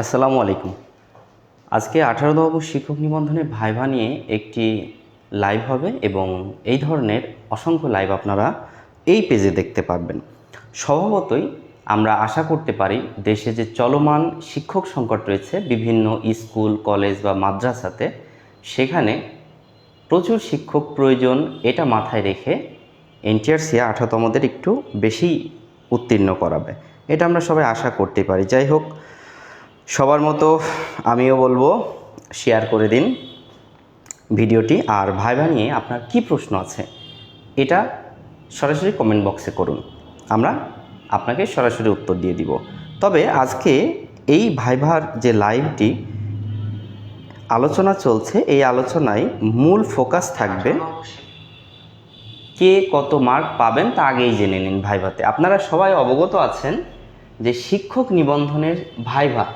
আসসালামু আলাইকুম। আজকে আঠারো আঠারোতম শিক্ষক নিবন্ধনের ভাইভা নিয়ে একটি লাইভ হবে এবং এই ধরনের অসংখ্য লাইভ আপনারা এই পেজে দেখতে পারবেন। স্বভাবতই আমরা আশা করতে পারি দেশে যে চলমান শিক্ষক সংকট রয়েছে, বিভিন্ন স্কুল, কলেজ বা মাদ্রাসাতে, সেখানে প্রচুর শিক্ষক প্রয়োজন এটা মাথায় রেখে এনটিআরসি আঠারোতমদের একটু বেশি উত্তীর্ণ করাবে। এটা আমরা সবাই আশা করতে পারি। যাই হোক সবার মতো আমিও বলব শেয়ার করে দিন ভিডিওটি। আর ভাইভা নিয়ে আপনার কি প্রশ্ন আছে, এটা সরাসরি কমেন্ট বক্সে করুন। আমরা আপনাকে সরাসরি উত্তর দিয়ে দিব। তবে আজকে এই ভাইভার যে লাইভটি আলোচনা চলছে, এই আলোচনায় মূল ফোকাস থাকবে কে কত মার্ক পাবেন তা আগেই জেনে নিন ভাইভাতে আপনারা সবাই অবগত আছেন যে শিক্ষক নিবন্ধনের ভাইভা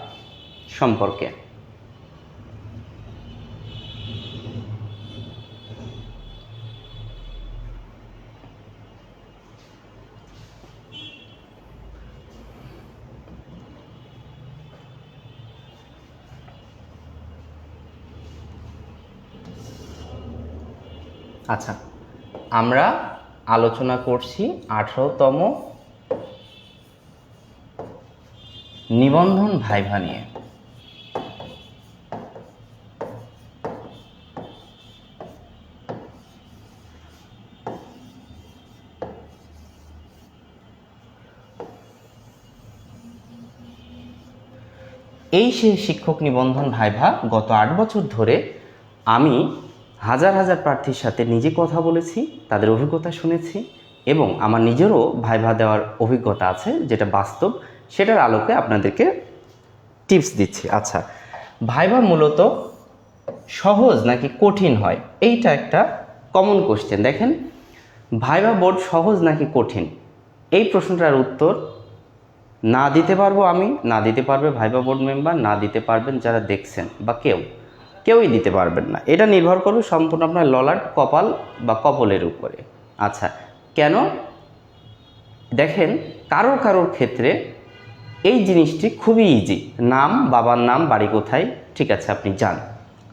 সম্পর্কে। আচ্ছা আমরা আলোচনা করছি আঠারোতম নিবন্ধন ভাইভা নিয়ে। এই সেই শিক্ষক নিবন্ধন ভাইভা গত আট বছর ধরে আমি হাজার হাজার প্রার্থীর সাথে নিজে কথা বলেছি, তাদের অভিজ্ঞতা শুনেছি এবং আমার নিজেরও ভাইভা দেওয়ার অভিজ্ঞতা আছে যেটা বাস্তব, সেটার আলোকে আপনাদেরকে টিপস দিচ্ছি। আচ্ছা ভাইভা মূলত সহজ নাকি কঠিন হয়? এইটা একটা কমন কোশ্চেন দেখেন, ভাইভা বোর্ড সহজ নাকি কঠিন? এই প্রশ্নটার উত্তর না দিতে পারব আমি, না দিতে পারবে ভাইবা বোর্ড মেম্বার না দিতে পারবেন যারা দেখছেন বা কেউ। কেউই দিতে পারবেন না। এটা নির্ভর করবে সম্পূর্ণ আপনার ললাট, কপাল বা কপলের উপরে। আচ্ছা কেন? দেখেন, কারোর কারোর ক্ষেত্রে এই জিনিসটি খুবই ইজি নাম, বাবার নাম, বাড়ি কোথায়, ঠিক আছে, আপনি যান।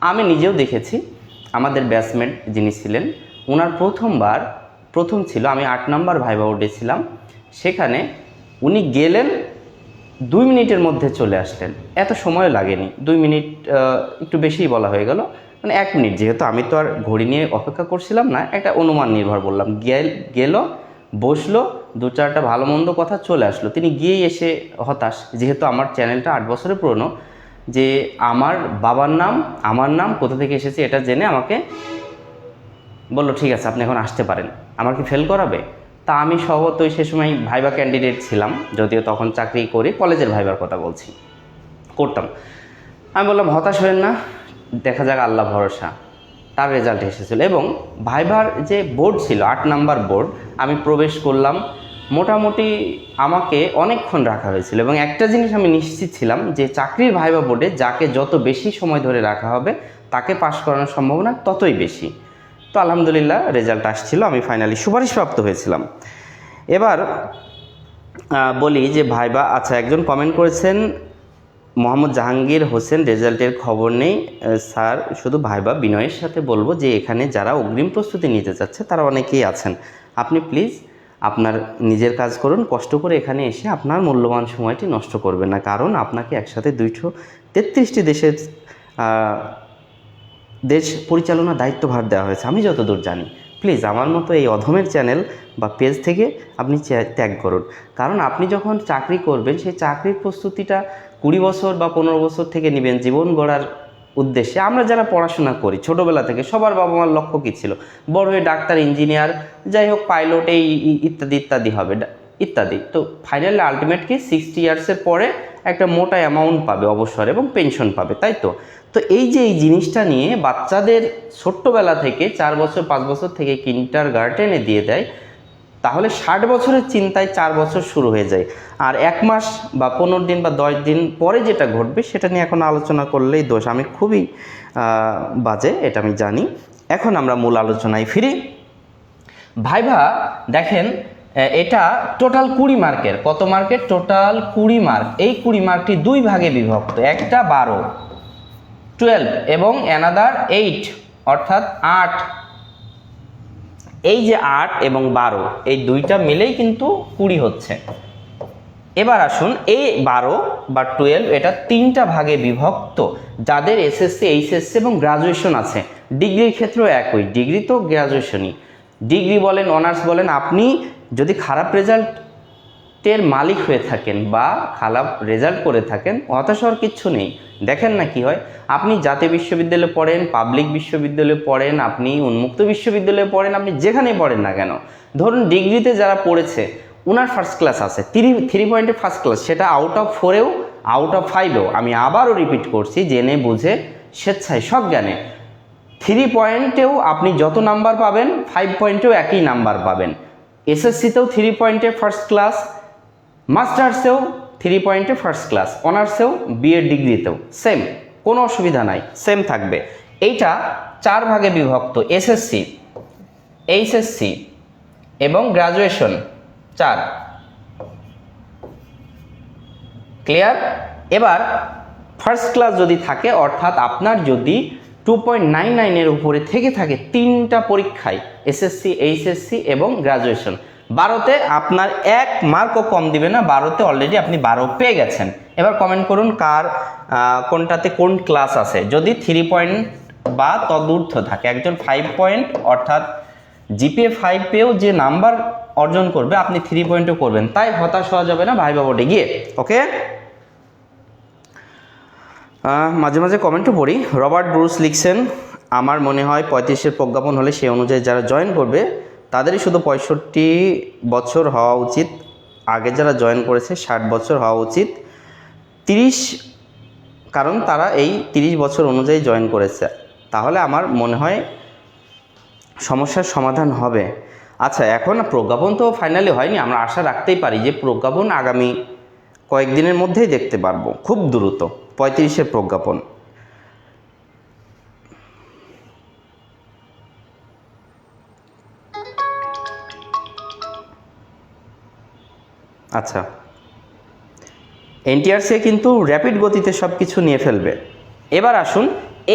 আমি নিজেও দেখেছি, আমাদের ব্যাটসম্যান যিনি ছিলেন ওনার প্রথমবার, প্রথম ছিল, আমি আট নম্বর ভাইবা বোর্ডে ছিলাম, সেখানে উনি গেলেন, দুই মিনিটের মধ্যে চলে আসলেন। এত সময় লাগেনি, দুই মিনিট একটু বেশিই বলা হয়ে গেল। মানে এক মিনিট, যেহেতু আমি তো আর ঘড়ি নিয়ে অপেক্ষা করছিলাম না, একটা অনুমান নির্ভর বললাম। গেল বসল, দু চারটা ভালো মন্দ কথা চলে আসলো। তিনি গিয়েই এসে হতাশ, যেহেতু আমার চ্যানেলটা আট বছরের পুরনো, যে আমার বাবার নাম, আমার নাম, কোথা থেকে এসেছে এটা জেনে আমাকে বলল, ঠিক আছে, আপনি এখন আসতে পারেন। আমার কি ফেল করাবে? তা আমি স্বভাবতই সে সময় ভাইবা ক্যান্ডিডেট ছিলাম, যদিও তখন চাকরি করে, কলেজের ভাইবার কথা বলছি, করতাম। আমি বললাম, হতাশ হবেন না, দেখা যাক আল্লাহ ভরসা, তার রেজাল্ট এসেছিল। এবং ভাইবার যে বোর্ড ছিল, আট নাম্বার বোর্ড আমি প্রবেশ করলাম, মোটামুটি আমাকে অনেকক্ষণ রাখা হয়েছিল। এবং একটা জিনিস আমি নিশ্চিত ছিলাম, যে চাকরির ভাইবা বোর্ডে যাকে যত বেশি সময় ধরে রাখা হবে, তাকে পাশ করানোর সম্ভাবনা ততই বেশি। তো আলহামদুলিল্লাহ রেজাল্ট আসছিল, আমি ফাইনালি সুপারিশপ্রাপ্ত হয়েছিলাম। এবার বলি যে ভাইবা আচ্ছা একজন কমেন্ট করেছেন, মোহাম্মদ জাহাঙ্গীর হোসেন রেজাল্টের খবর নেই। স্যার, শুধু ভাইবা বিনয়ের সাথে বলব যে এখানে যারা অগ্রিম প্রস্তুতি নিতে চাচ্ছে, তারা অনেকেই আছেন। আপনি প্লিজ আপনার নিজের কাজ করুন, কষ্ট করে এখানে এসে আপনার মূল্যবান সময়টি নষ্ট করবেন না। কারণ আপনাকে একসাথে দুইশো তেত্রিশটি দেশের দেশ পরিচালনার দায়িত্বভার দেওয়া হয়েছে। আমি যতদূর জানি প্লিজ আমার মতো এই অধমের চ্যানেল বা পেজ থেকে আপনি ত্যাগ করুন। কারণ আপনি যখন চাকরি করবেন, সেই চাকরির প্রস্তুতিটা কুড়ি বছর বা পনেরো বছর থেকে নেবেন জীবন গড়ার উদ্দেশ্যে। আমরা যারা পড়াশোনা করি, ছোটোবেলা থেকে সবার বাবা মার লক্ষ্য কী ছিল? বড় হয়ে ডাক্তার ইঞ্জিনিয়ার যাই হোক পাইলট এই ইত্যাদি ইত্যাদি হবে। ইত্যাদি। তো ফাইনালি আলটিমেট কি সিক্সটি ইয়ার্সের পরে একটা মোটা অ্যামাউন্ট পাবে অবসর এবং পেনশন পাবে, তাই তো? তো এই যে এই জিনিসটা নিয়ে বাচ্চাদের ছোট্টবেলা থেকে চার বছর, পাঁচ বছর থেকে কিন্টার গার্ডেনে দিয়ে দেয়, তাহলে ষাট বছরের চিন্তায় চার বছর শুরু হয়ে যায়। আর এক মাস বা পনেরো দিন বা দশ দিন পরে যেটা ঘটবে সেটা নিয়ে এখন আলোচনা করলেই দোষ। আমি খুবই বাজে, এটা আমি জানি। এখন আমরা মূল আলোচনায় ফিরি। ভাইভা, দেখেন এটা টোটাল কুড়ি মার্কের কত মার্কের টোটাল কুড়ি মার্ক এই কুড়ি মার্কটি দুই ভাগে বিভক্ত। একটা বারো টুয়েলভ এবং অ্যানাদার এইট অর্থাৎ আট। এই যে আট এবং বারো, এই দুইটা মিলেই কিন্তু কুড়ি হচ্ছে। এবার আসুন এই বারো বা টুয়েলভ এটা তিনটা ভাগে বিভক্ত। যাদের এসএসসি এইচএসসি এবং গ্রাজুয়েশন আছে। ডিগ্রির ক্ষেত্রেও একই। ডিগ্রি তো গ্রাজুয়েশনই ডিগ্রি বলেন অনার্স বলেন, আপনি যদি খারাপ রেজাল্টের মালিক হয়ে থাকেন বা খারাপ রেজাল্ট করে থাকেন, হতাশ হওয়ার কিচ্ছু নেই। দেখেন না কি হয়? আপনি জাতীয় বিশ্ববিদ্যালয়ে পড়েন, পাবলিক বিশ্ববিদ্যালয়ে পড়েন, আপনি উন্মুক্ত বিশ্ববিদ্যালয়ে পড়েন, আপনি যেখানেই পড়েন না কেন। ধরুন ডিগ্রিতে যারা পড়েছে ওনার ফার্স্ট ক্লাস আছে থ্রি থ্রি পয়েন্টে ফার্স্ট ক্লাস সেটা আউট অফ ফোরেও আউট অফ ফাইভেও আমি আবারও রিপিট করছি, জেনে বুঝে, স্বেচ্ছায়, সব জ্ঞানে। থ্রি পয়েন্টেও আপনি যত নাম্বার পাবেন ফাইভ পয়েন্টেও একই নাম্বার পাবেন। এসএসসিতেও থ্রি পয়েন্টে ফার্স্ট ক্লাস মাস্টার্সেও থ্রি পয়েন্টে ফার্স্ট ক্লাস অনার্সেও বিএড ডিগ্রিতেও সেম কোনো অসুবিধা নাই সেম থাকবে। এইটা চার ভাগে বিভক্ত এসএসসি এইচএসসি এবং গ্রাজুয়েশন চার। ক্লিয়ার এবার ফার্স্ট ক্লাস যদি থাকে, অর্থাৎ আপনার যদি টু পয়েন্ট নাইন নাইনের উপরে থেকে থাকে তিনটা পরীক্ষায় এসএসসি এইচএসসি এবং গ্রাজুয়েশন বারোতে আপনার এক মার্কও কম দিবে না, বারোতে অলরেডি আপনি বারো পেয়ে গেছেন। এবার কমেন্ট করুন কার কোনটাতে কোন ক্লাস আছে। যদি থ্রি পয়েন্ট বা তদূর্ধ্ব থাকে, একজন ফাইভ পয়েন্ট অর্থাৎ জিপিএ ফাইভ পেয়েও যে নাম্বার অর্জন করবে, আপনি থ্রি পয়েন্টও করবেন। তাই হতাশ হওয়া যাবে না ভাই বাবোটে গিয়ে ওকে মাঝে মাঝে কমেন্টও পড়ি। রবার্ট ব্রুস লিখছেন, আমার মনে হয় পঁয়ত্রিশের প্রজ্ঞাপন হলে সেই অনুযায়ী যারা জয়েন করবে, তাদেরই শুধু পঁয়ষট্টি বছর হওয়া উচিত। আগে যারা জয়েন করেছে, ষাট বছর হওয়া উচিত। তিরিশ, কারণ তারা এই তিরিশ বছর অনুযায়ী জয়েন করেছে। তাহলে আমার মনে হয় সমস্যার সমাধান হবে। আচ্ছা এখন প্রজ্ঞাপন তো ফাইনালি হয়নি, আমরা আশা রাখতেই পারি যে প্রজ্ঞাপন আগামী কয়েকদিনের মধ্যেই দেখতে পারব, খুব দ্রুত। পঁয়ত্রিশের প্রজ্ঞাপন। আচ্ছা। এনটিআরসি কিন্তু র্যাপিড গতিতে সব কিছু নিয়ে ফেলবে। এবার আসুন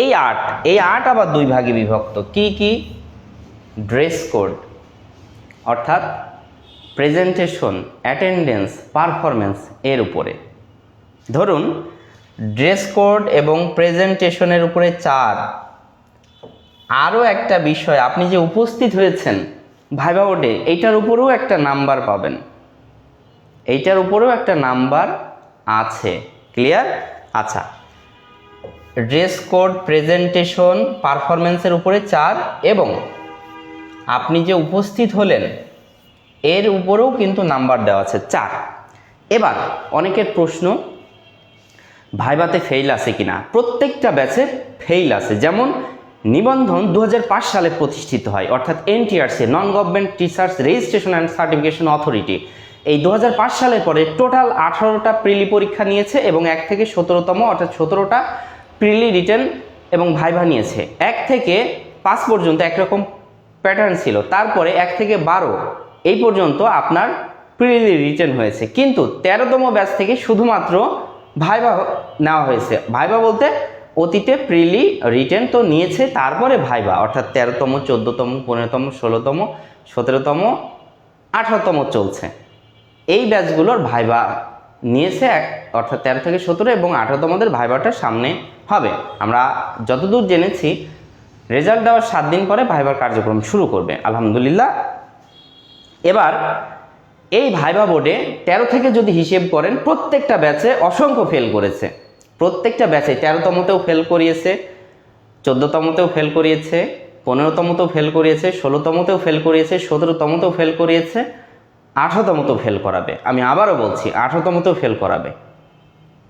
এই আর্ট এই আর্ট আবার দুই ভাগে বিভক্ত। কি কি? Dress code. অর্থাৎ প্রেজেন্টেশন অ্যাটেন্ডেন্স পারফরমেন্স এর উপরে। ধরুন ড্রেস কোড এবং প্রেজেন্টেশনের উপরে চার। আরও একটা বিষয়, আপনি যে উপস্থিত হয়েছেন ভাইবা বোর্ডে, এইটার উপরেও একটা নাম্বার পাবেন। এইটার উপরেও একটা নাম্বার আছে। ক্লিয়ার? আচ্ছা। ড্রেস কোড, প্রেজেন্টেশন পারফরমেন্সের উপরে চার এবং আপনি যে উপস্থিত হলেন, এর উপরেও কিন্তু নাম্বার দেওয়া আছে, চার। এবার অনেকের প্রশ্ন ভাইবাতে ফেইল আছে কিনা? প্রত্যেকটা ব্যাচে ফেইল আছে। যেমন, নিবন্ধন দু হাজার পাঁচ সালে প্রতিষ্ঠিত হয়, অর্থাৎ NTRC non government teachers registration and certification authority এই দু হাজার পাঁচ সালের পরে টোটাল আঠারোটা প্রিলি পরীক্ষা নিয়েছে এবং এক থেকে সতেরোতম, অর্থাৎ সতেরোটা প্রিলি রিটার্ন এবং ভাইভা নিয়েছে। এক থেকে পাঁচ পর্যন্ত একরকম প্যাটার্ন ছিল। তারপরে এক থেকে বারো, এই পর্যন্ত আপনার প্রিলি রিটার্ন হয়েছে। কিন্তু তেরোতম ব্যাচ থেকে শুধুমাত্র ভাইভা নেওয়া হয়েছে। ভাইভা বলতে অতীতে প্রিলি রিটেন তো নিয়েছে, তারপরে ভাইভা অর্থাৎ তেরোতম, চোদ্দোতম, পনেরোতম, ষোলোতম, সতেরোতম, আঠারোতম চলছে। এই ব্যাচগুলোর ভাইবা নিয়েছে এক- অর্থাৎ তেরো থেকে সতেরো এবং আঠারোতমদের ভাইবাটা সামনে হবে। আমরা যতদূর জেনেছি, রেজাল্ট দেওয়ার সাত দিন পরে ভাইবার কার্যক্রম শুরু করবে, আলহামদুলিল্লাহ। এবার এই ভাইবা বোর্ডে তেরো থেকে যদি হিসেব করেন, প্রত্যেকটা ব্যাচে অসংখ্য ফেল করেছে। প্রত্যেকটা ব্যাচে তেরোতমতেও ফেল করিয়েছে চোদ্দোতমতেও ফেল করিয়েছে পনেরোতমতেও ফেল করিয়েছে ষোলোতমতেও ফেল করিয়েছে সতেরোতমতেও ফেল করিয়েছে আঠারোতমতেও ফেল করাবে। আমি আবারও বলছি আঠারোতমতেও ফেল করাবে।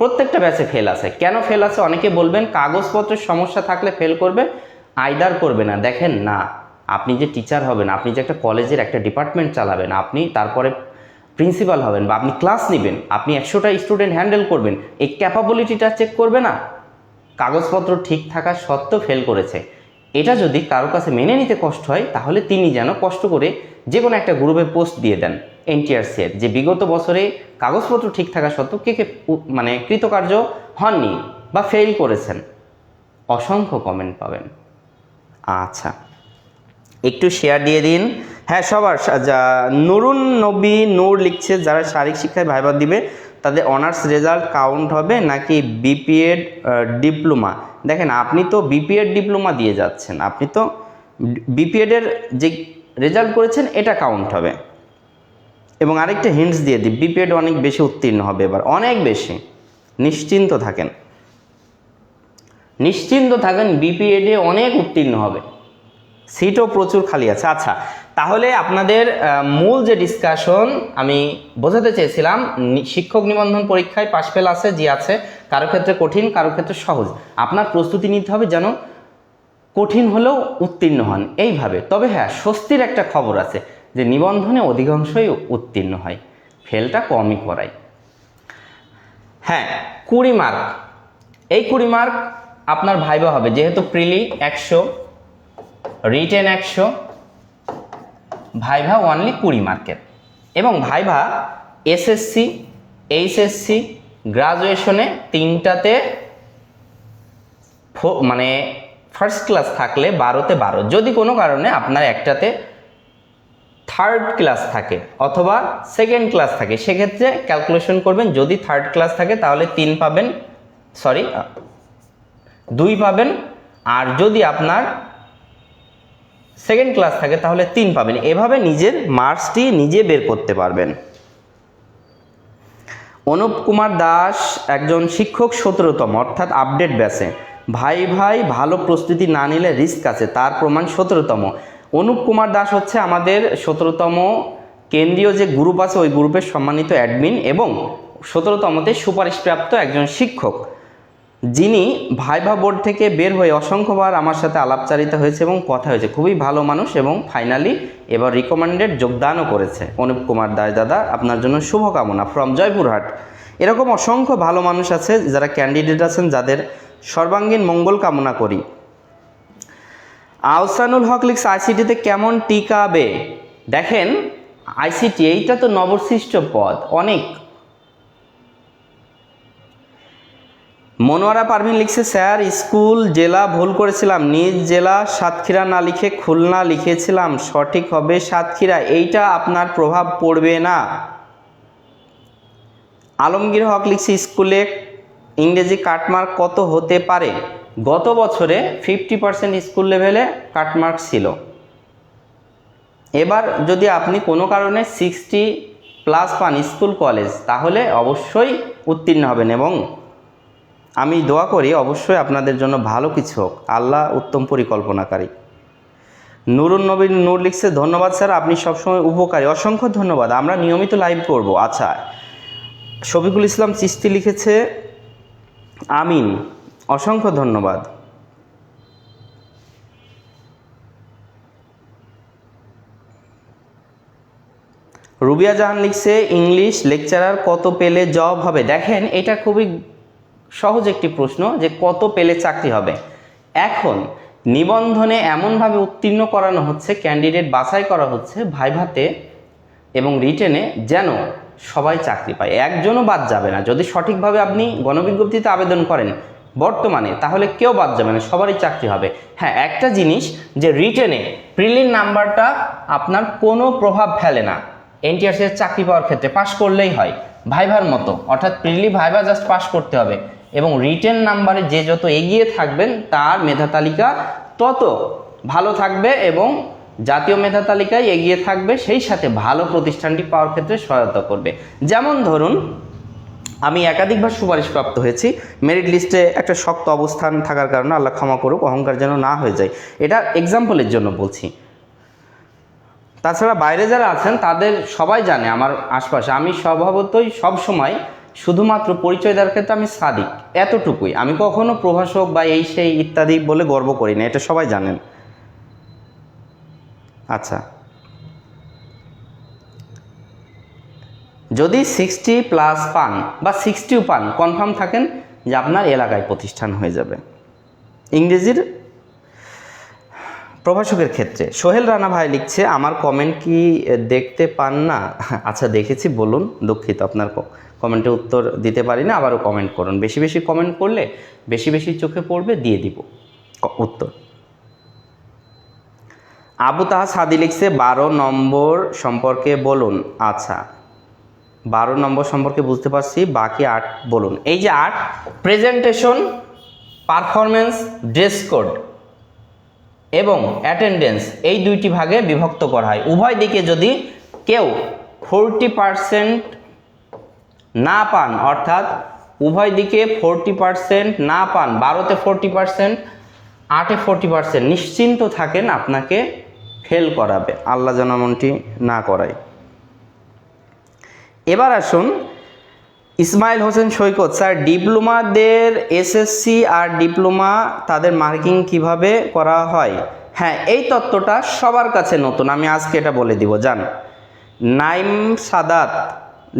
প্রত্যেকটা ব্যাচে ফেল আছে। কেন ফেল আছে? অনেকে বলবেন, কাগজপত্রের সমস্যা থাকলে ফেল করবে আইদার করবে না। দেখেন না, আপনি যে টিচার হবেন, আপনি যে একটা কলেজের একটা ডিপার্টমেন্ট চালাবেন, আপনি তারপরে প্রিন্সিপাল হবেন বা আপনি ক্লাস নেবেন, আপনি একশোটা স্টুডেন্ট হ্যান্ডেল করবেন, এই ক্যাপাবিলিটিটা চেক করবে না। কাগজপত্র ঠিক থাকা সত্ত্বেও ফেল করেছে। এটা যদি কারও কাছে মেনে নিতে কষ্ট হয়, তাহলে তিনি যেন কষ্ট করে যে কোনো একটা গ্রুপে পোস্ট দিয়ে দেন এনটিআরসি এর। যে বিগত বছরে কাগজপত্র ঠিক থাকা সত্ত্বেও কে কে মানে কৃতকার্য হননি বা ফেল করেছেন, অসংখ্য কমেন্ট পাবেন। আচ্ছা একটু শেয়ার দিয়ে দিন। হ্যাঁ সবার। নুরুন নবী নূর লিখছে, যারা শারীরিক শিক্ষায় ভাইবা দিবে, তাদের অনার্স রেজাল্ট কাউন্ট হবে নাকি বিপিএড ডিপ্লোমা দেখেন, আপনি তো বিপিএড ডিপ্লোমা দিয়ে যাচ্ছেন। আপনি তো বিপিএডের যে রেজাল্ট করেছেন, এটা কাউন্ট হবে। এবং আরেকটা হিন্টস দিয়ে দিই বিপিএড অনেক বেশি উত্তীর্ণ হবে এবার। অনেক বেশি। নিশ্চিন্ত থাকেন। নিশ্চিন্ত থাকেন বিপিএডে অনেক উত্তীর্ণ হবে। সিটও প্রচুর খালি আছে। আচ্ছা তাহলে আপনাদের মূল যে ডিসকাশন আমি বোঝাতে চেয়েছিলাম শিক্ষক নিবন্ধন পরীক্ষায় পাশ ফেল আছে যে আছে, কারও ক্ষেত্রে কঠিন, কারও ক্ষেত্রে সহজ। আপনার প্রস্তুতি নিতে হবে যেন কঠিন হলেও উত্তীর্ণ হন। এইভাবে। তবে হ্যাঁ স্বস্তির একটা খবর আছে যে নিবন্ধনে অধিকাংশই উত্তীর্ণ হয়। ফেলটা কমই করায়। হ্যাঁ কুড়ি মার্ক এই কুড়ি মার্ক আপনার ভাইবা হবে। যেহেতু প্রিলি একশো রিটেন একশো, ভাইভা ওনলি কুড়ি মার্কের এবং ভাইভা এসএসসি, এইচএসসি, গ্রাজুয়েশনে তিনটাতে মানে ফার্স্ট ক্লাস থাকলে বারোতে বারো। যদি কোনো কারণে আপনার একটাতে থার্ড ক্লাস থাকে অথবা সেকেন্ড ক্লাস থাকে, সেক্ষেত্রে ক্যালকুলেশন করবেন, যদি থার্ড ক্লাস থাকে তাহলে তিন পাবেন সরি দুই পাবেন। আর যদি আপনার সেকেন্ড ক্লাস থাকে, তাহলে তিন পাবেন। এভাবে নিজের মার্কসটি নিজে বের করতে পারবেন। অনুপ কুমার দাস একজন শিক্ষক সতেরোতম, অর্থাৎ আপডেট ব্যাচে। ভাই ভাই, ভালো প্রস্তুতি না নিলে রিস্ক আছে, তার প্রমাণ সতেরোতম। অনুপ কুমার দাস হচ্ছে আমাদের সতেরোতম কেন্দ্রীয় যে গ্রুপ আছে, ওই গ্রুপের সম্মানিত অ্যাডমিন এবং সতেরোতমতে সুপারিশপ্রাপ্ত একজন শিক্ষক। যিনি ভাইভা বোর্ড থেকে বের হয়ে অসংখ্যবার আমার সাথে আলাপচারিতা হয়েছে এবং কথা হয়েছে। খুবই ভালো মানুষ এবং ফাইনালি এবার রিকমেন্ডেড যোগদানও করেছে। অনুপ কুমার দাস দাদা, আপনার জন্য শুভকামনা ফ্রম জয়পুরহাট। এরকম অসংখ্য ভালো মানুষ আছে, যারা ক্যান্ডিডেট আছেন, যাদের সর্বাঙ্গীন মঙ্গল কামনা করি। আহসানুল হক লিখস আইসিটিতে কেমন টিকাবে? দেখেন, আইসিটি এইটা তো নবসৃষ্ট পদ, অনেক। মনোয়ারা পারভিন লিখছে, স্যার, স্কুল, জেলা, ভুল করেছিলাম। নিজ জেলা সাতক্ষীরা না লিখে খুলনা লিখেছিলাম। সঠিক হবে সাতক্ষীরা। এইটা আপনার প্রভাব পড়বে না। আলমগীর হক লিখছে, স্কুলে ইংরেজি কাটমার্ক কত হতে পারে? গত বছরে ফিফটি পার্সেন্ট স্কুল লেভেলে কাটমার্ক ছিল। এবার যদি আপনি কোনো কারণে সিক্সটি প্লাস পান স্কুল, কলেজ, তাহলে অবশ্যই উত্তীর্ণ হবেন এবং আমি দোয়া করি অবশ্যই আপনাদের জন্য ভালো কিছু হোক। আল্লাহ উত্তম পরিকল্পনাকারী। নুরুন নবীন নূর লিখছে, ধন্যবাদ স্যার, আপনি সবসময় উপকারী। অসংখ্য ধন্যবাদ। আমরা নিয়মিত লাইভ করব। আচ্ছা শফিকুল ইসলাম চিস্তি লিখেছে, আমিন, অসংখ্য ধন্যবাদ। রুবিয়া জাহান লিখছে, ইংলিশ লেকচারার কত পেলে জব হবে? দেখেন, এটা খুবই সহজ একটি প্রশ্ন যে কত পেলে চাকরি হবে? এখন নিবন্ধনে এমনভাবে উত্তীর্ণ করানো হচ্ছে ক্যান্ডিডেট বাছাই করা হচ্ছে ভাইভাতে এবং রিটেনে যেন সবাই চাকরি পায়। একজনও বাদ যাবে না। যদি সঠিকভাবে আপনি গণবিজ্ঞপ্তিতে আবেদন করেন বর্তমানে, তাহলে কেউ বাদ যাবে না, সবারই চাকরি হবে। হ্যাঁ একটা জিনিস যে রিটেনে প্রিলিম নাম্বারটা আপনার কোনো প্রভাব ফেলে না। এনটিআরসি চাকরি পাওয়ার ক্ষেত্রে পাশ করলেই হয়, ভাইভার মতো। অর্থাৎ প্রিলি ভাইভা জাস্ট পাশ করতে হবে। এবং রিটেন নাম্বারে যে যত এগিয়ে থাকবেন, তার মেধা তালিকা তত ভালো থাকবে এবং জাতীয় মেধা তালিকায় এগিয়ে থাকবে, সেই সাথে ভালো প্রতিষ্ঠানটি পাওয়ার ক্ষেত্রে সহায়তা করবে। যেমন ধরুন, আমি একাধিকবার সুপারিশপ্রাপ্ত হয়েছি। মেরিট লিস্টে একটা শক্ত অবস্থান থাকার কারণে আল্লাহ ক্ষমা করুক, অহংকার যেন না হয়ে যায়। এটা এক্সাম্পলের জন্য বলছি। তাছাড়া বাইরে যারা আছেন, তাদের সবাই জানে, আমার আশপাশে। আমি স্বভাবতই সব সময় শুধুমাত্র পরিচয় দেওয়ার ক্ষেত্রে আমি সাদিক, এতটুকুই। আমি কখনো প্রভাষক বা এই সেই ইত্যাদি বলে গর্ব করি না, এটা সবাই জানেন। আচ্ছা। যদি সিক্সটি প্লাস পান বা সিক্সটিও পান কনফার্ম থাকেন যে আপনার এলাকায় প্রতিষ্ঠান হয়ে যাবে। ইংরেজির প্রভাষকের ক্ষেত্রে। সোহেল রানা ভাই লিখছে, আমার কমেন্ট কি দেখতে পান না? আচ্ছা দেখেছি, বলুন, দুঃখিত, আপনার কমেন্টে উত্তর দিতে পারি না, আবারও কমেন্ট করুন। বেশি বেশি কমেন্ট করলে বেশি বেশি চোখে পড়বে, দিয়ে দিব উত্তর। আবু তাহা সাদি লিখছে, বারো নম্বর সম্পর্কে বলুন। আচ্ছা বারো নম্বর সম্পর্কে বুঝতে পারছি, বাকি আট বলুন। এই যে আট প্রেজেন্টেশন পারফরমেন্স ড্রেস কোড এবং অ্যাটেন্ডেন্স এই দুইটি ভাগে বিভক্ত করা হয়। উভয় দিকে যদি কেউ ফোরটি পারসেন্ট না পান, অর্থাৎ উভয় দিকে ফোরটি পারসেন্ট না পান, বারোতে ফোরটি পারসেন্ট আটে ফোরটি পারসেন্ট নিশ্চিন্ত থাকেন, আপনাকে ফেল করাবে। আল্লাহ যেন এমনটি না করায়। এবার আসুন ইসমাইল হোসেন সৈকত, স্যার, ডিপ্লোমাদের এসএসসি আর ডিপ্লোমা তাদের মার্কিং কীভাবে করা হয়? হ্যাঁ এই তত্ত্বটা সবার কাছে নতুন, আমি আজকে এটা বলে দিব, জান। নাইম সাদাত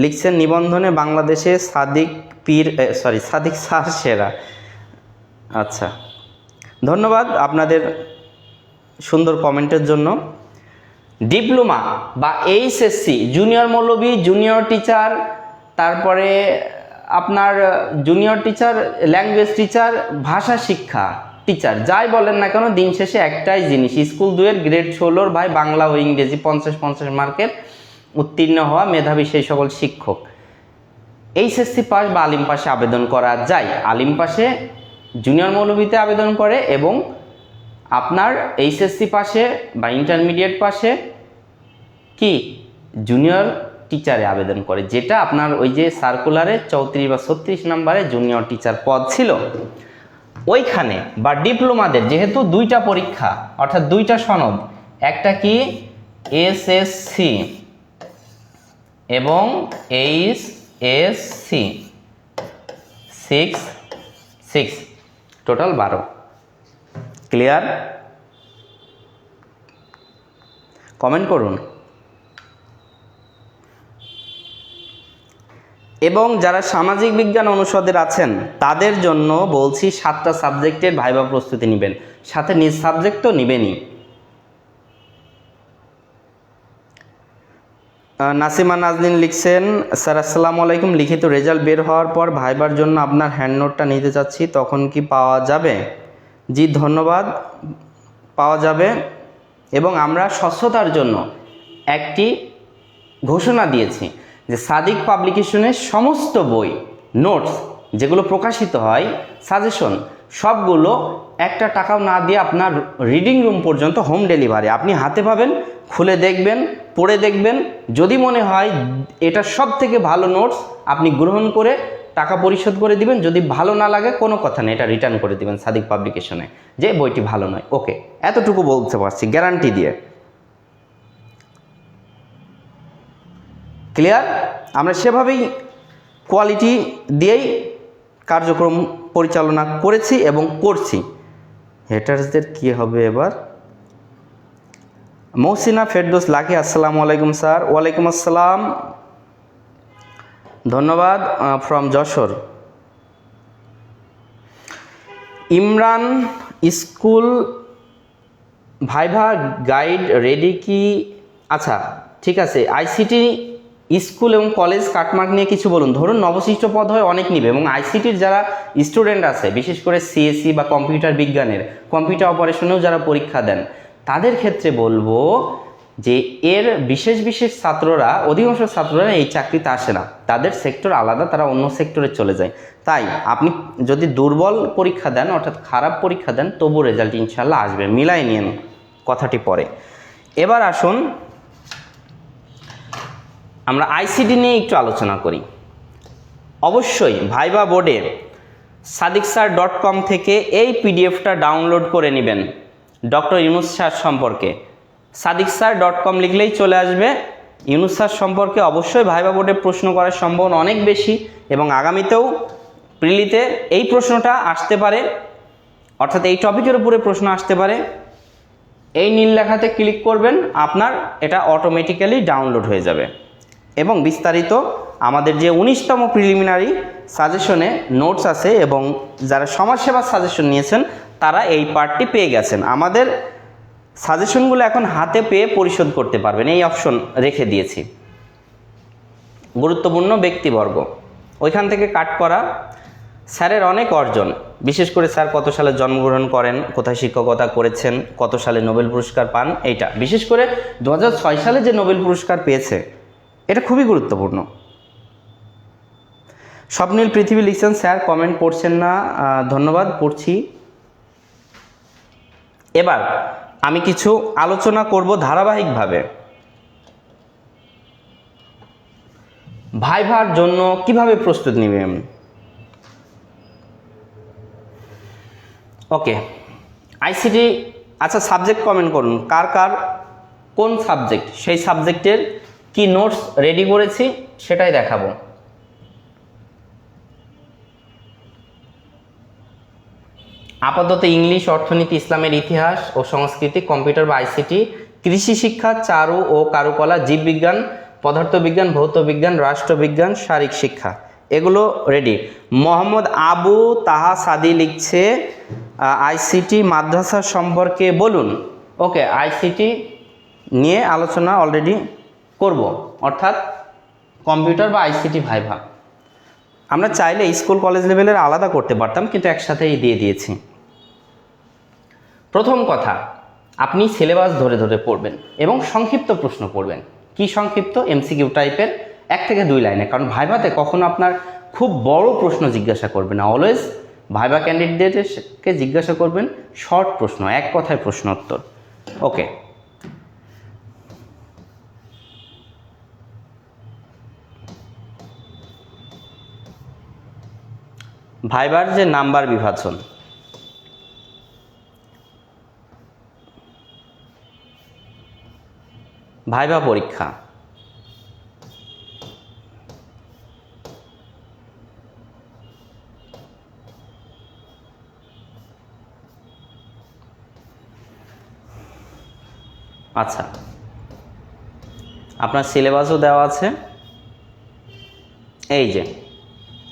লিখছেন, নিবন্ধনে বাংলাদেশে সাদিক পীর সরি সাদিক সার সেরা। আচ্ছা ধন্যবাদ আপনাদের সুন্দর কমেন্টের জন্য। ডিপ্লোমা বা এইচএসসি জুনিয়র মৌলবি, জুনিয়র টিচার তারপরে আপনার জুনিয়র টিচার ল্যাঙ্গুয়েজ টিচার ভাষা শিক্ষা টিচার যাই বলেন না কেন, দিন শেষে একটাই জিনিস, স্কুল দুয়ের গ্রেড ষোলোর ভাই বাংলা ও ইংরেজি পঞ্চাশ পঞ্চাশ মার্কের উত্তীর্ণ হওয়া মেধাবী সেই সকল শিক্ষক। এইচএসসি পাস বা আলিম পাশে আবেদন করা যায়। আলিম পাশে জুনিয়র মৌলভীতে আবেদন করে এবং আপনার এইচএসসি পাশে বা ইন্টারমিডিয়েট পাশে কি? জুনিয়র টিচারে আবেদন করে, যেটা আপনার ওই যে সার্কুলারে চৌত্রিশ বা ছত্রিশ নম্বরে জুনিয়র টিচার পদ ছিল। ওইখানে বা ডিপ্লোমাদের যেহেতু দুইটা পরীক্ষা, অর্থাৎ দুইটা সনদ, একটা কি এসএসসি এবং H S C six six total বারো। ক্লিয়ার কমেন্ট করুন। এবং যারা সামাজিক বিজ্ঞান অনুষদের আছেন তাদের জন্য বলছি সাতটা সাবজেক্টের ভাইবা প্রস্তুতি নেবেন। সাথে নিজ নেবেনই। আহ, নাসিমা নাজদিন লিখছেন স্যার আসসালামু আলাইকুম। লিখিত রেজাল্ট বের হওয়ার পর ভাইবার জন্য আপনার হ্যান্ড নোটটা নিতে চাচ্ছি। তখন কি পাওয়া যাবে? জি ধন্যবাদ। পাওয়া যাবে। এবং আমরা স্বচ্ছতার জন্য একটি ঘোষণা দিয়েছি। যে সাদিক পাবলিকেশনের সমস্ত বই, নোটস যেগুলো প্রকাশিত হয়, সাজেশন, সবগুলো একটা টাকাও না দিয়ে আপনার রিডিং রুম পর্যন্ত হোম ডেলিভারি। আপনি হাতে পাবেন, খুলে দেখবেন, পড়ে দেখবেন। যদি মনে হয় এটা সব থেকে ভালো নোটস, আপনি গ্রহণ করে টাকা পরিশোধ করে দিবেন। যদি ভালো না লাগে, কোনো কথা নেই, এটা রিটার্ন করে দিবেন সাদিক পাবলিকেশনে। যে বইটি ভালো নয়, ওকে। এতটুকু বলতে পারছি, গ্যারান্টি দিয়ে। ক্লিয়ার আমরা সেভাবেই কোয়ালিটি দিয়েই কার্যক্রম পরিচালনা করেছি এবং করছি। হেটার্সদের কি হবে এবার? মৌসিনা ফেরদোস, লাকি, আসসালামু আলাইকুম স্যার। ওয়ালাইকুম আসসালাম। ধন্যবাদ from Jessore. Imran school viva guide ready কি? আচ্ছা ঠিক আছে। আইসিটি স্কুল এবং কলেজ কাটমার্ক নিয়ে কিছু বলুন। ধরুন নবশিষ্ট পদ হয় অনেক নিবে এবং আইসিটির যারা স্টুডেন্ট আছে, বিশেষ করে সিএসসি বা কম্পিউটার বিজ্ঞানের কম্পিউটার অপারেশনেও যারা পরীক্ষা দেন, তাদের ক্ষেত্রে বলব যে এর বিশেষ বিশেষ ছাত্ররা, অধিকাংশ ছাত্ররা এই চাকরিতে আসে না। তাদের সেক্টর আলাদা, তারা অন্য সেক্টরে চলে যায়। তাই আপনি যদি দুর্বল পরীক্ষা দেন, অর্থাৎ খারাপ পরীক্ষা দেন, তবু রেজাল্ট ইনশাল্লাহ আসবে। মিলাই নিন কথাটি পরে। এবার আসুন আমরা আইসিডি নিয়ে একটু আলোচনা করি। অবশ্যই ভাইবা বোর্ডে সাদিক স্যার ডট কম থেকে এই পিডিএফটা ডাউনলোড করে নেবেন ডক্টর ইউনুস স্যার সম্পর্কে। সাদিক স্যার ডট কম লিখলেই চলে আসবে। ইউনুস স্যার সম্পর্কে অবশ্যই ভাইবা বোর্ডে প্রশ্ন করার সম্ভাবনা অনেক বেশি এবং আগামীতেও প্রিলিতে এই প্রশ্নটা আসতে পারে। অর্থাৎ এই টপিকের উপরে প্রশ্ন আসতে পারে। এই নীল লেখাতে ক্লিক করবেন, আপনার এটা অটোমেটিক্যালি ডাউনলোড হয়ে যাবে। এবং বিস্তারিত আমাদের যে উনিশতম প্রিলিমিনারি সাজেশনে নোটস আছে এবং যারা সমাজসেবা সাজেশন নিয়েছেন, তারা এই পার্টটি পেয়ে গেছেন। আমাদের সাজেশনগুলো এখন হাতে পেয়ে পরিশোধ করতে পারবেন। এই অপশন রেখে দিয়েছি। গুরুত্বপূর্ণ ব্যক্তিবর্গ। ওইখান থেকে কাট করা। স্যারের অনেক অর্জন। বিশেষ করে স্যার কত সালে জন্মগ্রহণ করেন, কোথায় শিক্ষকতা করেছেন, কত সালে নোবেল পুরস্কার পান, এইটা। বিশেষ করে দু হাজার ছয় সালে যে নোবেল পুরস্কার পেয়েছে এটা খুবই গুরুত্বপূর্ণ। স্বপ্নীল পৃথিবী লিখছেন, স্যার কমেন্ট করছেন না ধন্যবাদ, পড়ছি। এবার আমি কিছু আলোচনা করব ধারাবাহিকভাবে। ভাইভার জন্য কীভাবে প্রস্তুত নেবেন? ওকে, আইসিটি আচ্ছা সাবজেক্ট কমেন্ট করুন। কার কার, কোন সাবজেক্ট সেই সাবজেক্টের কি নোটস রেডি করেছি সেটাই দেখাবো। আপাতত ইংলিশ, অর্থনীতি, ইসলামের ইতিহাস ও সংস্কৃতি, কম্পিউটার বা আইসিটি, কৃষি শিক্ষা, চারু ও কারুকলা, জীববিজ্ঞান, পদার্থবিজ্ঞান, ভৌতবিজ্ঞান, রাষ্ট্রবিজ্ঞান, শারীরিক শিক্ষা, এগুলো রেডি মোহাম্মদ আবু তাহা সাদি লিখছে আইসিটি মাদ্রাসা সম্পর্কে বলুন। ওকে, আইসিটি নিয়ে আলোচনা অলরেডি করব, অর্থাৎ কম্পিউটার বা আইসিটি ভাইভা। আমরা চাইলে স্কুল কলেজ লেভেলের আলাদা করতে পারতাম, কিন্তু একসাথেই দিয়ে দিয়েছি। প্রথম কথা, আপনি সিলেবাস ধরে ধরে পড়বেন এবং সংক্ষিপ্ত প্রশ্ন পড়বেন কি সংক্ষিপ্ত? এমসিকিউ টাইপের এক থেকে দুই লাইনে, কারণ ভাইভাতে কখনো আপনার খুব বড় প্রশ্ন জিজ্ঞাসা করবেন না। অলওয়েজ ভাইভা ক্যান্ডিডেটকে জিজ্ঞাসা করবেন শর্ট প্রশ্ন, এক কথায় প্রশ্ন উত্তর ওকে ভাইবার যে নাম্বার বিভাজন। ভাইবা পরীক্ষা। আচ্ছা। আপনার সিলেবাসও দেওয়া আছে। এই যে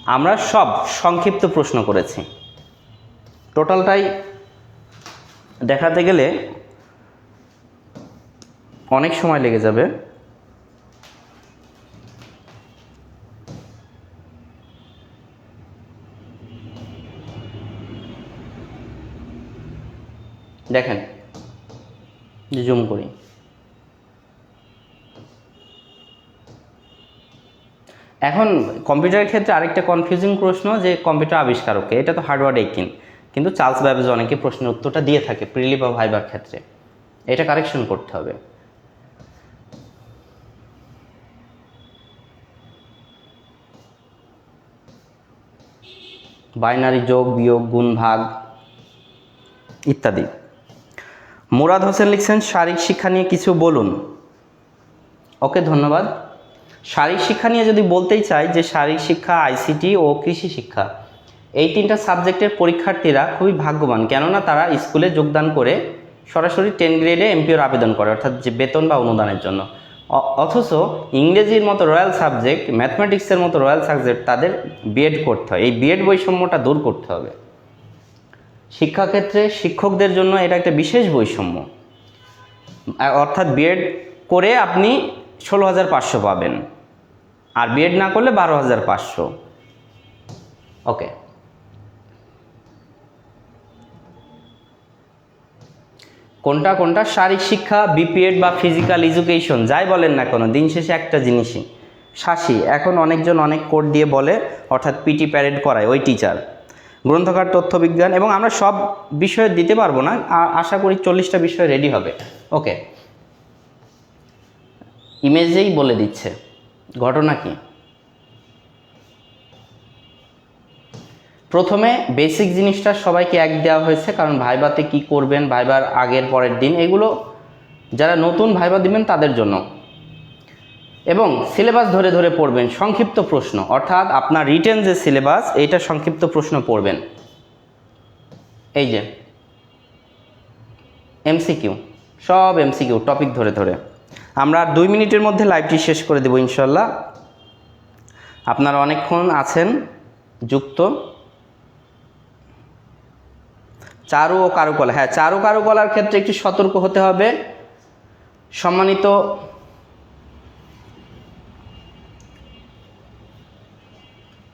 আমরা সব সংক্ষিপ্ত প্রশ্ন করেছি। টোটালটাই দেখাতে গেলে অনেক সময় লেগে যাবে। দেখেন জুম করি। এখন কম্পিউটারের ক্ষেত্রে আরেকটা কনফিউজিং প্রশ্ন যে কম্পিউটার আবিষ্কারককে, এটা তো হার্ডওয়ার্ড এইকিন কিন্তু চার্লস ব্যাবেজ অনেকে প্রশ্নের উত্তরটা দিয়ে থাকে, প্রিলি বা ভাইবার ক্ষেত্রে। এটা কারেকশন করতে হবে। বাইনারি যোগ, বিয়োগ, গুণ, ভাগ ইত্যাদি। মুরাদ হোসেন লিখছেন, শারীরিক শিক্ষা নিয়ে কিছু বলুন। ওকে, ধন্যবাদ। শারীরিক শিক্ষা নিয়ে যদি বলতেই চাই যে শারীরিক শিক্ষা, আইসিটি ও কৃষি শিক্ষা, এই তিনটা সাবজেক্টের পরীক্ষার্থীরা খুবই ভাগ্যবান। কেননা তারা স্কুলে যোগদান করে সরাসরি টেন গ্রেডে এমপিওর আবেদন করে, অর্থাৎ যে বেতন বা অনুদানের জন্য। অথচ ইংরেজির মতো রয়্যাল সাবজেক্ট, ম্যাথমেটিক্সের মতো রয়্যাল সাবজেক্ট তাদের বিএড করতে হয়। এই বিএড বৈষম্যটা দূর করতে হবে। শিক্ষাক্ষেত্রে শিক্ষকদের জন্য এটা একটা বিশেষ বৈষম্য। অর্থাৎ বিএড করে আপনি ষোলো হাজার পাঁচশো পাবেন। আর বিএড না করলে বারো হাজার পাঁচশো। ওকে কোনটা কোনটা? শারীরিক শিক্ষা বিপিএড বা ফিজিক্যাল এডুকেশন যাই বলেন না কোনো, দিন শেষে একটা জিনিসই। শাসি এখন অনেকজন অনেক কোড দিয়ে বলে, অর্থাৎ পিটি প্যারেড করায় ওই টিচার গ্রন্থকার তথ্য বিজ্ঞান এবং আমরা সব বিষয়ে দিতে পারব না আশা করি চল্লিশটা বিষয় রেডি হবে। ওকে ইমেজেই বলে দিচ্ছে। ঘটনা কি? প্রথমে বেসিক জিনিসটা সবাইকে এক দেওয়া হয়েছে, কারণ ভাইবাতে কি করবেন, ভাইবার আগের পরের দিন, এগুলো যারা নতুন ভাইবা দিবেন তাদের জন্য। এবং সিলেবাস ধরে ধরে পড়বেন, সংক্ষিপ্ত প্রশ্ন, অর্থাৎ আপনার রিটেন যে সিলেবাস এইটা সংক্ষিপ্ত প্রশ্ন পড়বেন। এই যে এমসিকিউ সব এমসিকিউ টপিক ধরে ধরে। আমরা দুই মিনিটের মধ্যে লাইভটি শেষ করে দেবো, ইনশাল্লাহ। আপনারা অনেকক্ষণ আছেন, যুক্ত। চারু ও কারুকলা হ্যাঁ চারু কারুকলার ক্ষেত্রে একটু সতর্ক হতে হবে। সম্মানিত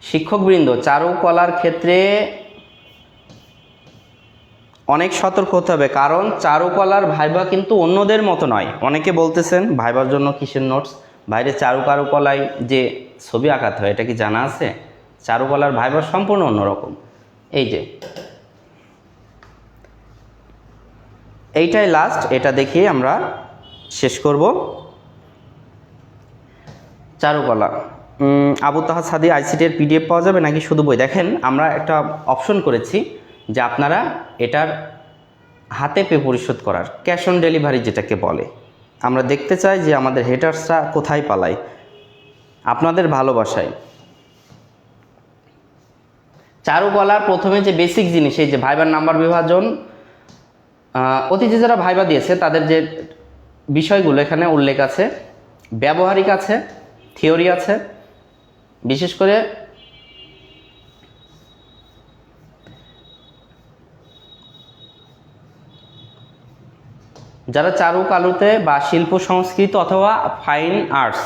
শিক্ষকবৃন্দ চারুকলার ক্ষেত্রে অনেক সতর্ক হতে হবে, কারণ চারুকলার ভাইবা কিন্তু অন্যদের মতো নয়। অনেকে বলতেছেন, ভাইবার জন্য কিসের নোটস বাইরে চারু কারুকলায় যে ছবি আঁকাতে হয়, এটা কি জানা আছে? চারুকলার ভাইবার সম্পূর্ণ অন্যরকম। এই যে। এইটাই লাস্ট এটা দেখিয়ে আমরা শেষ করব। চারুকলা। আবু তাহাদ সাদি আইসিটির পিডিএফ পাওয়া যাবে নাকি শুধু বই? দেখেন, আমরা একটা অপশন করেছি। যে আপনারা এটার হাতে পে পরিশোধ করার ক্যাশ অন ডেলিভারি যেটাকে বলে। আমরা দেখতে চাই যে আমাদের হেটার্সরা কোথায় পালায়। আপনাদের ভালোবাসায়। চারুকলার প্রথমে যে বেসিক জিনিস, এই যে ভাইবার নাম্বার বিভাজন অতীতে যারা ভাইবা দিয়েছে, তাদের যে বিষয়গুলো এখানে উল্লেখ আছে, ব্যবহারিক আছে, থিওরি আছে। বিশেষ করে যারা চারু কালুতে বা শিল্প সংস্কৃত অথবা ফাইন আর্টস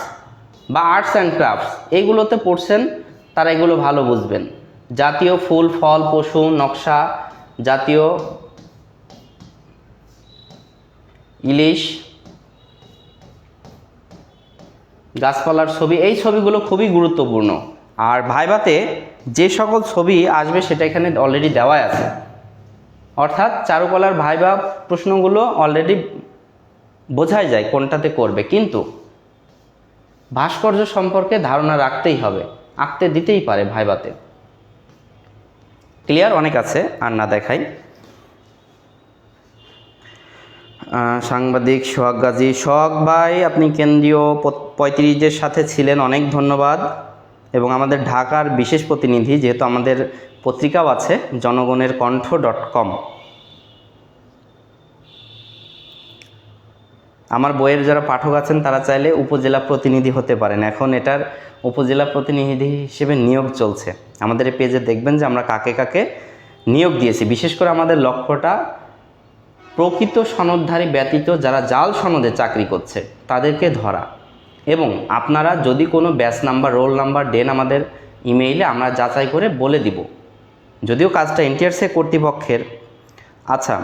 বা আর্টস অ্যান্ড ক্রাফটস এইগুলোতে পড়ছেন, তারা এগুলো ভালো বুঝবেন। জাতীয় ফুল, ফল, পশু, নকশা, জাতীয় ইলিশ, গাছপালার ছবি, এই ছবিগুলো খুবই গুরুত্বপূর্ণ। আর ভাইভাতে যে সকল ছবি আসবে সেটা এখানে অলরেডি দেওয়াই আছে। অর্থাৎ চারুকলার ভাইবা প্রশ্নগুলো অলরেডি বোঝাই যায় কোনটাতে করবে। কিন্তু ভাস্কর্য সম্পর্কে ধারণা রাখতেই হবে, আঁকতে দিতেই পারে ভাইবাতে। ক্লিয়ার অনেক আছে, আর না দেখাই। সাংবাদিক সোহাগ গাজী, সোহাগ ভাই, আপনি কেন্দ্রীয় পঁয়ত্রিশের সাথে ছিলেন, অনেক ধন্যবাদ। এবং আমাদের ঢাকার বিশেষ প্রতিনিধি, যেহেতু আমাদের পত্রিকাও আছে, জনগণের কণ্ঠ ডট কম। আমার বইয়ের যারা পাঠক আছেন, তারা চাইলে উপজেলা প্রতিনিধি হতে পারেন। এখন এটার উপজেলা প্রতিনিধি হিসেবে নিয়োগ চলছে। আমাদের এই পেজে দেখবেন যে আমরা কাকে কাকে নিয়োগ দিয়েছি। বিশেষ করে আমাদের লক্ষ্যটা, প্রকৃত সনদধারী ব্যতীত যারা জাল সনদে চাকরি করছে, তাদেরকে ধরা। এবং আপনারা যদি কোনো ব্যাচ নাম্বার, রোল নাম্বার দেন আমাদের ইমেইলে, আমরা যাচাই করে বলে দিব। যদিও কাজটা এনটিআরসি কর্তৃপক্ষের। আচ্ছা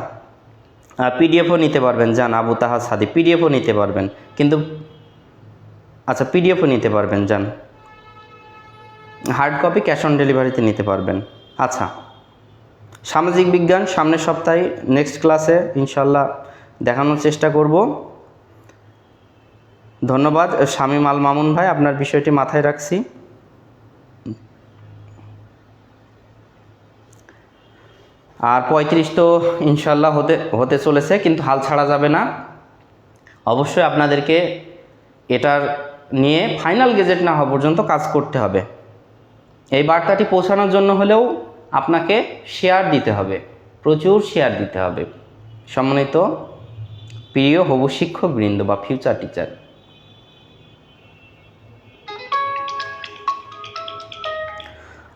পিডিএফও নিতে পারবেন যান আবু তাহাজ সাদি পিডিএফও নিতে পারবেন, কিন্তু আচ্ছা পিডিএফও নিতে পারবেন যান হার্ড কপি ক্যাশ অন ডেলিভারিতে নিতে পারবেন। আচ্ছা সামাজিক বিজ্ঞান, সামনের সপ্তাহে নেক্সট ক্লাসে ইনশাল্লাহ দেখানোর চেষ্টা করব। ধন্যবাদ শামীম আল মামুন ভাই, আপনার বিষয়টি মাথায় রাখছি। আর পঁয়ত্রিশ তো ইনশাল্লাহ হতে হতে চলেছে, কিন্তু হাল ছাড়া যাবে না। অবশ্যই আপনাদেরকে এটার নিয়ে ফাইনাল গেজেট না হওয়া পর্যন্ত কাজ করতে হবে। এই বার্তাটি পৌঁছানোর জন্য হলেও আপনাকে শেয়ার দিতে হবে, প্রচুর শেয়ার দিতে হবে। সম্মানিত প্রিয় হবু শিক্ষকবৃন্দ বা ফিউচার টিচার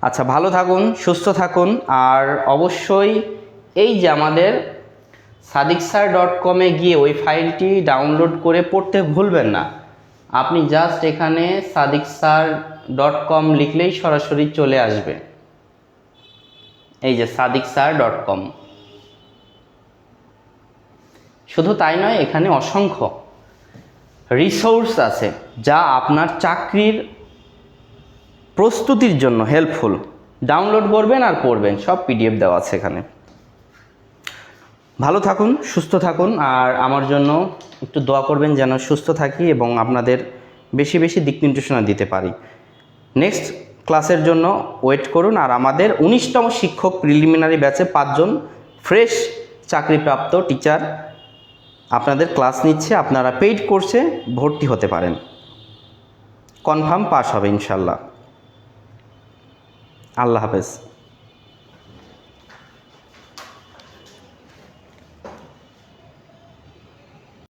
আচ্ছা ভালো থাকুন, সুস্থ থাকুন, আর অবশ্যই এই যে আমাদের সাদিক স্যার ডট কমে গিয়ে ওই ফাইলটি ডাউনলোড করে পড়তে ভুলবেন না। আপনি জাস্ট এখানে সাদিক স্যার ডট কম লিখলেই সরাসরি চলে আসবে। এই যে সাদিক স্যার ডট কম। শুধু তাই নয়, এখানে অসংখ্য রিসোর্স আছে যা আপনার চাকরির প্রস্তুতির জন্য হেল্পফুল ডাউনলোড করবেন আর পড়বেন, সব পিডিএফ দেওয়া আছে এখানে। ভালো থাকুন, সুস্থ থাকুন, আর আমার জন্য একটু দোয়া করবেন যেন সুস্থ থাকি এবং আপনাদের বেশি বেশি দিক নির্দেশনা দিতে পারি। নেক্সট ক্লাসের জন্য ওয়েট করুন, আর আমাদের উনিশতম শিক্ষক প্রিলিমিনারি ব্যাচে পাঁচজন ফ্রেশ চাকরিপ্রাপ্ত টিচার আপনাদের ক্লাস নিচ্ছে, আপনারা পেইড কোর্সে ভর্তি হতে পারেন। কনফার্ম পাস হবে, ইনশাল্লাহ। আল্লাহ হাফেজ।